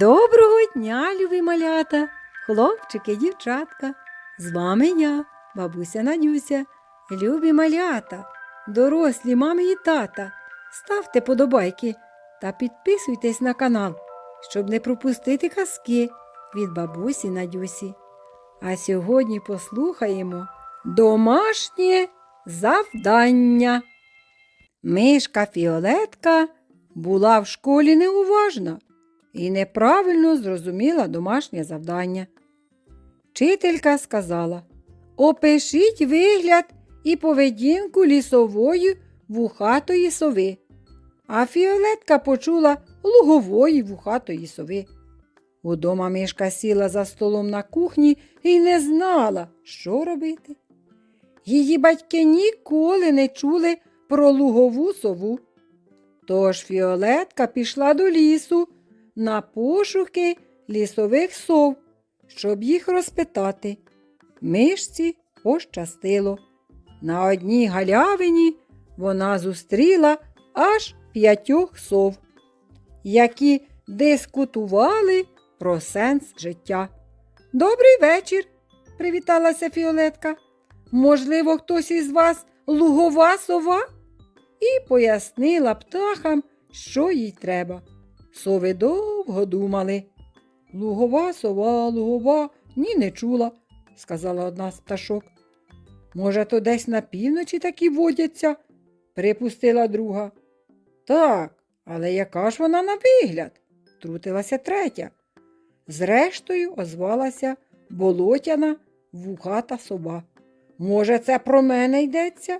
Доброго дня, любі малята, хлопчики, дівчатка. З вами я, бабуся Надюся, любі малята, дорослі мами і тата. Ставте подобайки та підписуйтесь на канал, щоб не пропустити казки від бабусі Надюсі. А сьогодні послухаємо домашнє завдання. Мишка Фіолетка була в школі неуважна і неправильно зрозуміла домашнє завдання. Вчителька сказала Опишіть вигляд і поведінку лісової вухатої сови. А Фіолетка почула лугової вухатої сови. Удома мишка сіла за столом на кухні і не знала, що робити. Її батьки ніколи не чули про лугову сову. Тож Фіолетка пішла до лісу на пошуки лісових сов, щоб їх розпитати. Мишці пощастило. На одній галявині вона зустріла аж п'ятьох сов, які дискутували про сенс життя. Добрий вечір, привіталася Фіолетка. Можливо, хтось із вас лугова сова? І пояснила птахам, що їй треба. Сови довго думали. Лугова сова, лугова, ні не чула, сказала одна з пташок. Може, то десь на півночі такі водяться, припустила друга. Так, але яка ж вона на вигляд? втрутилася третя. Зрештою, озвалася болотяна вухата сова. Може, це про мене йдеться?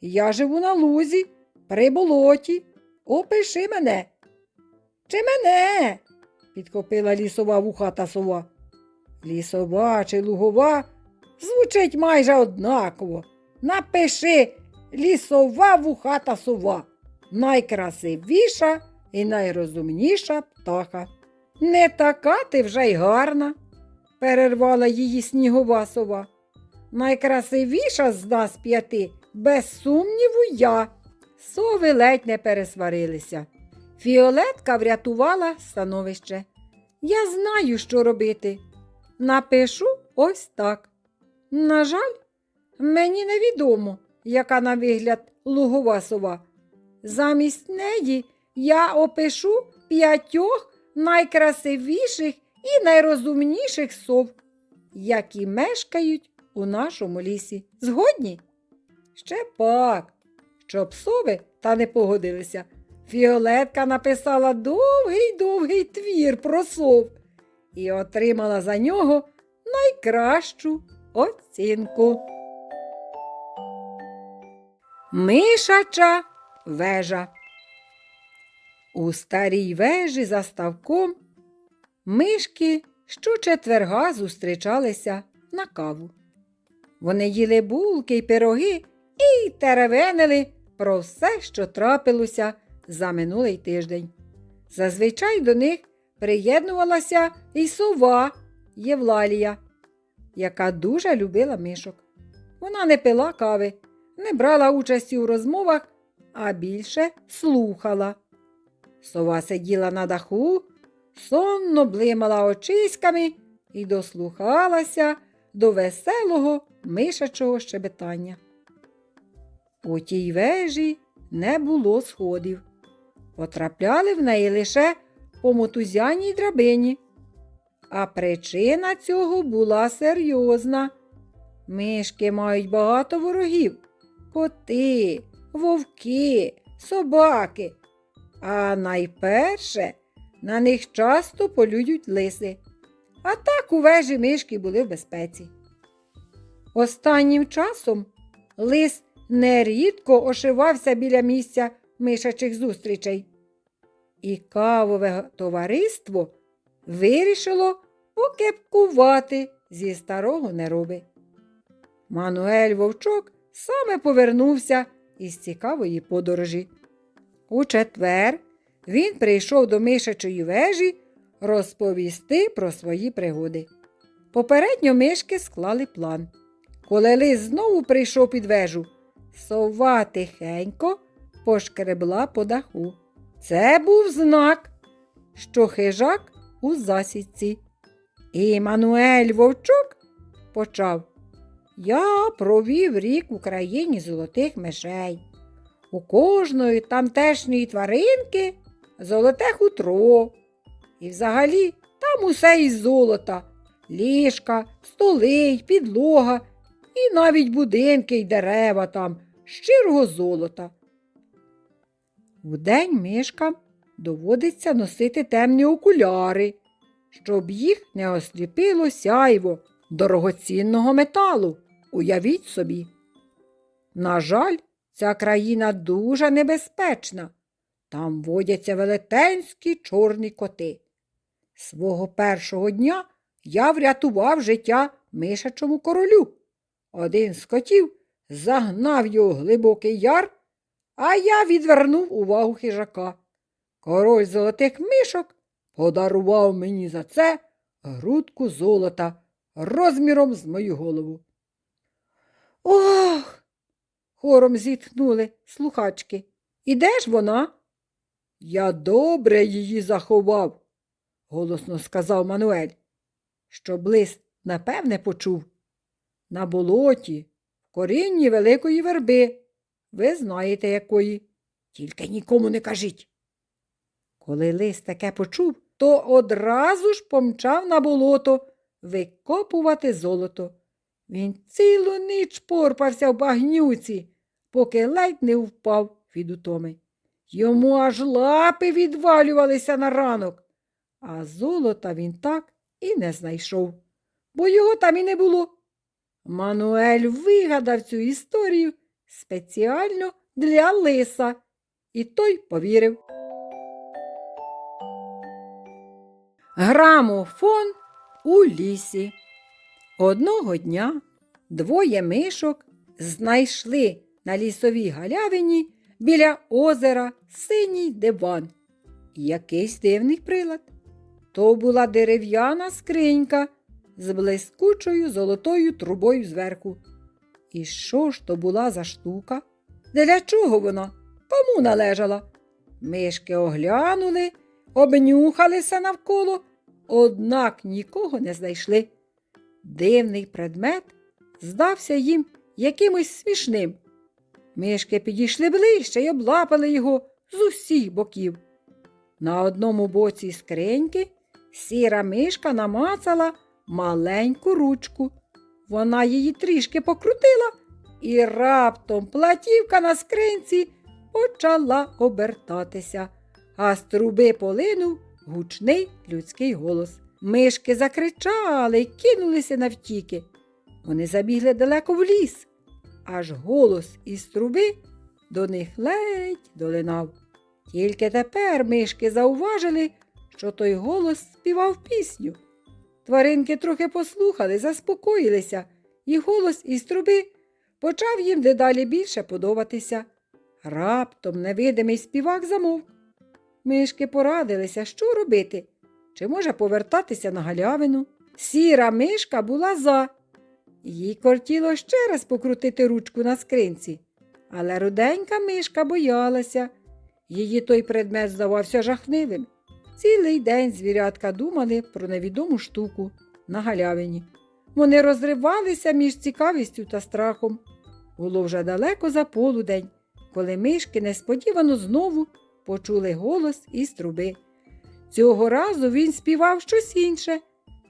Я живу на лузі, при болоті. Опиши мене. Чи мене? підхопила лісова вухата сова. Лісова чи лугова звучить майже однаково. Напиши лісова вухата сова, найкрасивіша і найрозумніша птаха. Не така ти вже й гарна, перервала її снігова сова. Найкрасивіша з нас п'яти, без сумніву, я. Сови ледь не пересварилися. Фіолетка врятувала становище. Я знаю, що робити. Напишу ось так. На жаль, мені невідомо, яка на вигляд лугова сова. Замість неї я опишу п'ятьох найкрасивіших і найрозумніших сов, які мешкають у нашому лісі. Згодні? Ще пак, щоб сови та не погодилися. Фіолетка написала довгий довгий твір про сов і отримала за нього найкращу оцінку. Мишача вежа. У старій вежі за ставком мишки щочетверга зустрічалися на каву. Вони їли булки й пироги і теревенили про все, що трапилося за минулий тиждень. Зазвичай до них приєднувалася і сова Євлалія, яка дуже любила мишок. Вона не пила кави, не брала участі у розмовах, а більше слухала. Сова сиділа на даху, сонно блимала очиськами і дослухалася до веселого мишачого щебетання. У тій вежі не було сходів. Потрапляли в неї лише по мотузяній драбині. А причина цього була серйозна. Мишки мають багато ворогів коти, вовки, собаки. А найперше на них часто полюють лиси. А так у вежі мишки були в безпеці. Останнім часом лис нерідко ошивався біля місця мишачих зустрічей. І кавове товариство вирішило покепкувати зі старого нероби. Мануель Вовчок саме повернувся із цікавої подорожі. У четвер він прийшов до мишачої вежі розповісти про свої пригоди. Попередньо мишки склали план. Коли лис знову прийшов під вежу, сова тихенько пошкребла по даху. Це був знак, що хижак у засідці. І Мануель Вовчук почав. Я провів рік в Україні золотих мишей. У кожної тамтешньої тваринки золоте хутро. І взагалі там усе із золота, ліжка, столи, підлога, і навіть будинки й дерева там щирого золота. Вдень мишкам доводиться носити темні окуляри, щоб їх не осліпило сяйво дорогоцінного металу. Уявіть собі. На жаль, ця країна дуже небезпечна. Там водяться велетенські чорні коти. Свого першого дня я врятував життя мишачому королю. Один з котів загнав його в глибокий яр, а я відвернув увагу хижака. Король золотих мишок подарував мені за це грудку золота розміром з мою голову. Ох. хором зітхнули слухачки. І де ж вона? Я добре її заховав, голосно сказав Мануель, щоб лис напевне почув. На болоті, в корінні великої верби. Ви знаєте якої. Тільки нікому не кажіть. Коли лис таке почув, то одразу ж помчав на болото викопувати золото. Він цілу ніч порпався в багнюці, поки ледь не впав від утоми. Йому аж лапи відвалювалися на ранок, а золота він так і не знайшов, бо його там і не було. Мануель вигадав цю історію спеціально для лиса, і той повірив. Грамофон у лісі. Одного дня двоє мишок знайшли на лісовій галявині біля озера синій диван. Якийсь дивний прилад. То була дерев'яна скринька з блискучою золотою трубою зверху. І що ж то була за штука? Для чого вона? Кому належала? Мишки оглянули, обнюхалися навколо, однак нікого не знайшли. Дивний предмет здався їм якимось смішним. Мишки підійшли ближче й облапали його з усіх боків. На одному боці скриньки сіра мишка намацала маленьку ручку. Вона її трішки покрутила, і раптом платівка на скринці почала обертатися, а з труби полинув гучний людський голос. Мишки закричали й кинулися навтіки. Вони забігли далеко в ліс, аж голос із труби до них ледь долинав. Тільки тепер мишки зауважили, що той голос співав пісню. Тваринки трохи послухали, заспокоїлися, і голос із труби почав їм дедалі більше подобатися. Раптом невидимий співак замовк. Мишки порадилися, що робити, чи може повертатися на галявину. Сіра мишка була за. Їй кортіло ще раз покрутити ручку на скринці, але руденька мишка боялася. Її той предмет здавався жахнивим. Цілий день звірятка думали про невідому штуку на галявині. Вони розривалися між цікавістю та страхом. Було вже далеко за полудень, коли мишки несподівано знову почули голос із труби. Цього разу він співав щось інше.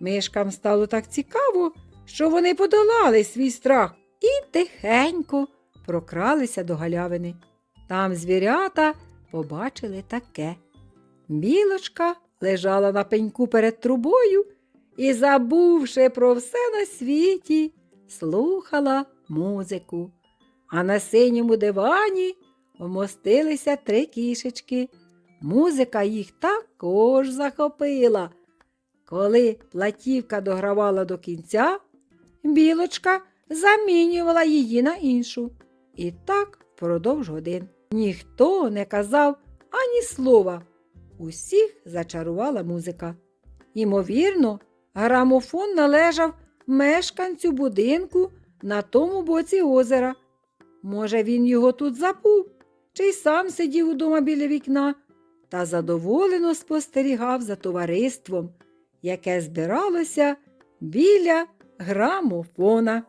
Мишкам стало так цікаво, що вони подолали свій страх і тихенько прокралися до галявини. Там звірята побачили таке. Білочка лежала на пеньку перед трубою і, забувши про все на світі, слухала музику. А на синьому дивані вмостилися три кішечки. Музика їх також захопила. Коли платівка догравала до кінця, білочка замінювала її на іншу. І так впродовж годин. Ніхто не казав ані слова. Усіх зачарувала музика. Ймовірно, грамофон належав мешканцю будинку на тому боці озера. Може, він його тут забув, чи й сам сидів удома біля вікна та задоволено спостерігав за товариством, яке збиралося біля грамофона.